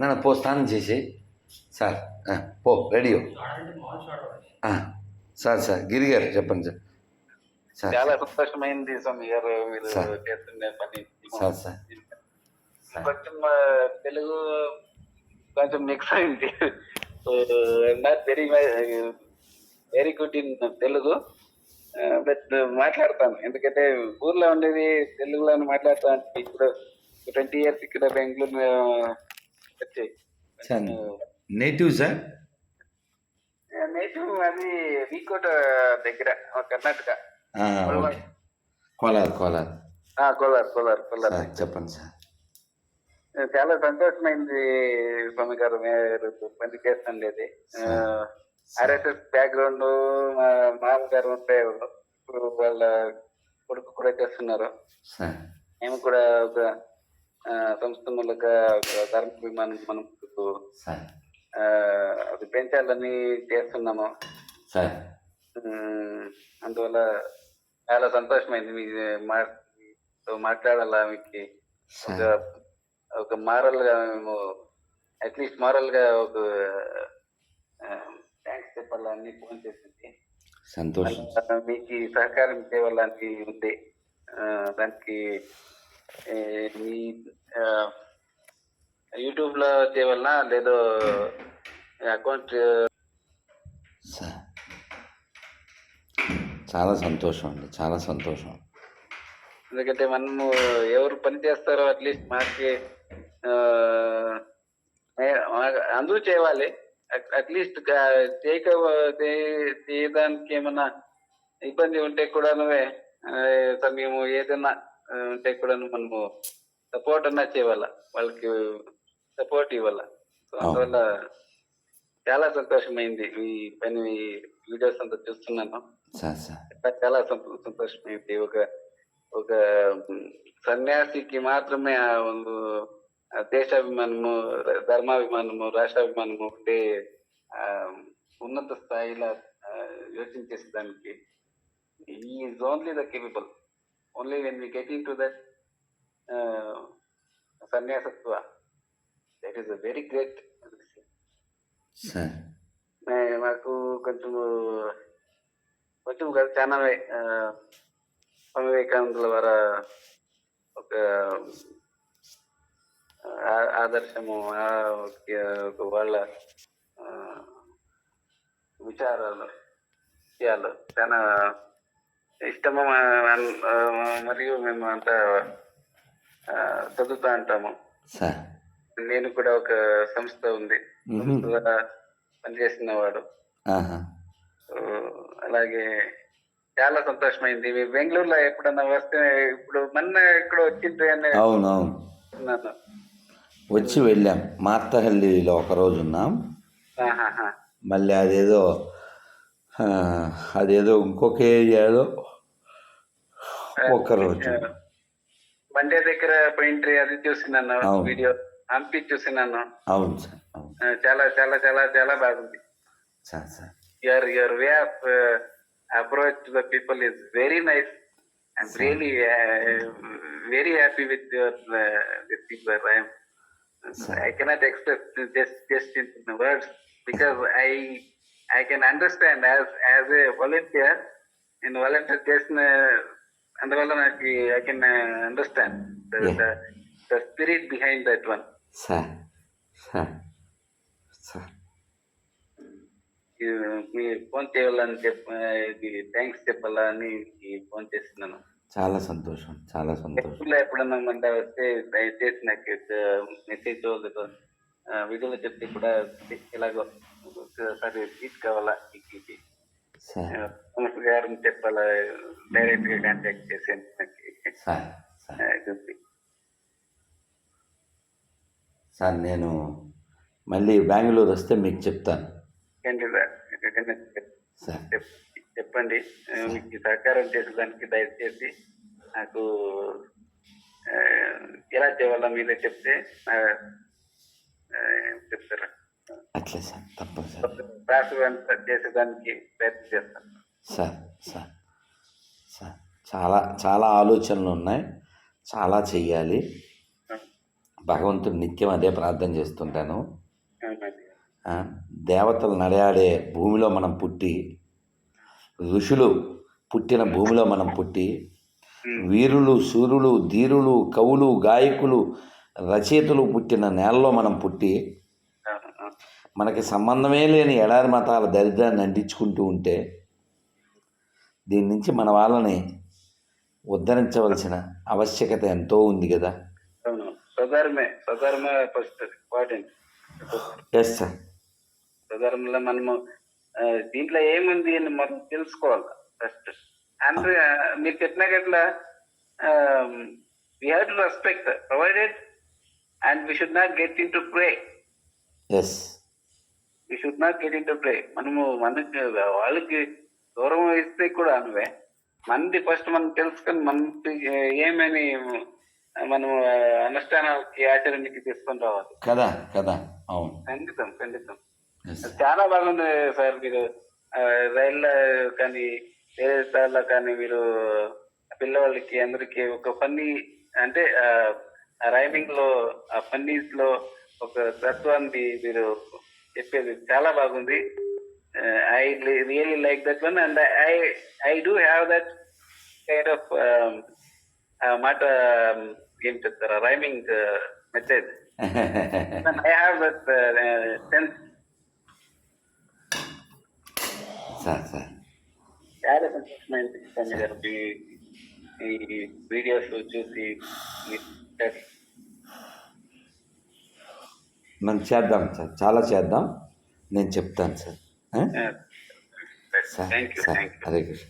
నాన్న పో స్నానం చేసి. సార్ పో రెడీ అవ్వు. ఆ, సార్ సార్ గిరి గారు చెప్పండి సార్. చాలా సంతోషమైంది స్వామి గారు మీరు. చేస్తున్న పని. Sir sir. కొంచెం తెలుగు కొంచెం మిక్స్ అయింది. Very very good in Telugu. But మాట్లాడతాను. ఎందుకంటే ఊర్లో ఉండేది తెలుగులోనే మాట్లాడతాను. ఇప్పుడు ట్వంటీ ఇయర్స్ ఇక్కడ Bengaluru sir native sir native అది వీకోట దగ్గర కర్ణాటక. కోలార్ కోలార్. ఆ, కోలార్ కోలార్ కోలార్. చెప్పండి సార్. చాలా సంతోషమైంది స్వామి గారు మీరు పని చేస్తుండేది ఆర్ఎస్ఎస్ బ్యాక్గ్రౌండ్ మా మామగారు ఉంటే ఇప్పుడు వాళ్ళ కొడుకు కూడా చేస్తున్నారు. మేము కూడా ఒక సంస్థ ధర్మ విమానం మనం అది పెంచాలని చేస్తున్నాము. అందువల్ల చాలా సంతోషమైంది మీ మాట్లాడాలా మీకు ఒక మారల్గా మేము అట్లీస్ట్ మారల్గా ఒక థ్యాంక్స్ చెప్పాలని ఫోన్ చేసింది. సంతోషం. మీకు సహకారం చేయాలని ఉంది ఆ, దానికి యూట్యూబ్లో చేయవలనా? లేదో అకౌంట్ సార్ చాలా సంతోషం అండి చాలా సంతోషం. ఎందుకంటే మనము ఎవరు పని చేస్తారో అట్లీస్ట్ మాకి అందరూ చేయాలి. అట్లీస్ట్ చేయక చేయడానికి ఏమన్నా ఇబ్బంది ఉంటే కూడా నువ్వే సమయము ఏదైనా ఉంటే కూడా మనము సపోర్ట్ అన్నా చేయాల? వాళ్ళకి సపోర్ట్ ఇవ్వాల? సో అందువల్ల చాలా సంతోషమైంది ఈ పని వీడియోస్ అంతా చూస్తున్నాను. చాలా సంతో- సంతోషమైంది. ఒక ఒక సన్యాసికి మాత్రమే దేశాభిమానము ధర్మాభిమానము రాష్ట్రాభిమానము ఆ, ఉన్నత స్థాయిలో ఆ, యోచించేదానికి is only the capable only when we get in to that సన్యాసత్వ that is a very great sir మాకు కొంచెం కొంచెం కాదు చాలా ఆ, స్వామి వివేకానందుల వారి ఒక ఆ- ఆదర్శము ఆ ఒక- ఒక వాళ్ళ ఆ, విచారాలు విషయాలు చాలా ఇష్టము మరియు మేము అంతా చదువుతా అంటాము నేను కూడా ఒక సంస్థ ఉంది. పనిచేసిన వాడు. అలాగే చాలా సంతోషమైంది. బెంగళూరులో ఎప్పుడన్నా వస్తే ఇప్పుడు మొన్న ఇక్కడ వచ్చింది అని అవును అవును అనుకున్నాను. వచ్చి వెళ్ళాం. మార్తహల్లిలో ఒకరోజు ఉన్నాం. ఆహాహా. మళ్ళీ అదేదో అదేదో ఇంకొక ఏరియాలో ఒకరోజు మండే దగ్గర పెయింట్రీ అది చూసినాను. వీడియో హంపి చూసినాను అవును సార్ చాలా చాలా చాలా చాలా బాగుంది sir sir your way of uh, approach to the people is very nice. I'm really uh, very happy with your uh, with people. I am. I cannot express just just I can understand as as a volunteer in volunteer just అందువల్ల నాకు I can uh, understand the, Yeah. the the spirit behind that one. Sir phone చేయాలని చెప్ప thanks చెప్పాలని phone చేస్తున్నాను చాలా సంతోషం చాలా సంతోషం ఎప్పుడు ఎప్పుడన్నా మన వస్తే దయచేసి నాకు మెసేజ్ లేదు వీడియోలో చెప్తే కూడా ఇలాగో ఒకసారి తీసుకోవాలా ఇది సార్. మనసు గారిని చెప్పాలా డైరెక్ట్గా కాంటాక్ట్ చేసేది నాకు సార్ సార్. సార్ నేను మళ్ళీ బెంగళూరు వస్తే మీకు చెప్తాను. సార్? సార్. చెప్పండి. మీకు సహకారం చేసేదానికి దయచేసి నాకు ఎలా చేయాలో మీరే చెప్తే చెప్తారా? అట్లే సార్ ప్రాసెస్ అంతా చేసేదానికి ప్రయత్నం చేస్తాను. సార్ సార్ సార్ చాలా చాలా ఆలోచనలు ఉన్నాయి. చాలా చెయ్యాలి. భగవంతుడు నిత్యం అదే ప్రార్థన చేస్తుంటాను. దేవతలు నడయాడే భూమిలో మనం పుట్టి ఋషులు పుట్టిన భూమిలో మనం పుట్టి వీరులు సూర్యులు ధీరులు కవులు గాయకులు రచయితలు పుట్టిన నేలలో మనం పుట్టి. మనకి సంబంధమే లేని ఎడారి మతాల దరిద్రాన్ని అంటించుకుంటూ ఉంటే దీని నుంచి మన వాళ్ళని ఉద్ధరించవలసిన ఆవశ్యకత ఎంతో ఉంది కదా? ఎస్ సార్ స్వధర్మంలో మనము దీంట్లో ఏముంది అని మనం తెలుసుకోవాలి ఫస్ట్ అంటే మీరు చెప్పినట్లా we have to respect provided and we should not get in to pray yes we should not get in to pray మనము మనకి వాళ్ళకి గౌరవం ఇస్తే కూడా అనువే. మనది ఫస్ట్ మనం తెలుసుకొని మనకి ఏమని మనం అనుష్ఠానాలకి ఆచరణకి తీసుకొని రావాలి. కదా కదా. అవును. ఖండితం ఖండితం. చాలా బాగుంది సార్ మీరు రైల్లో కానీ వేరే సార్లో కానీ మీరు పిల్లవాళ్ళకి అందరికి ఒక ఫన్నీ అంటే రైమింగ్లో ఆ ఫన్నీస్లో ఒక తత్వాన్ని మీరు చెప్పేది. చాలా బాగుంది. I really like that one and I I do have that kind of మాట ఏం చెప్తారా? Rhyming method I have that sense sir sir. చాలా సంతోషమైంది. స్వామి గారు. ఈ వీడియోస్ చూసి మనం చేద్దాం సార్. చాలా చేద్దాం. నేను చెప్తాను sir? Sir sir. Hare Krishna.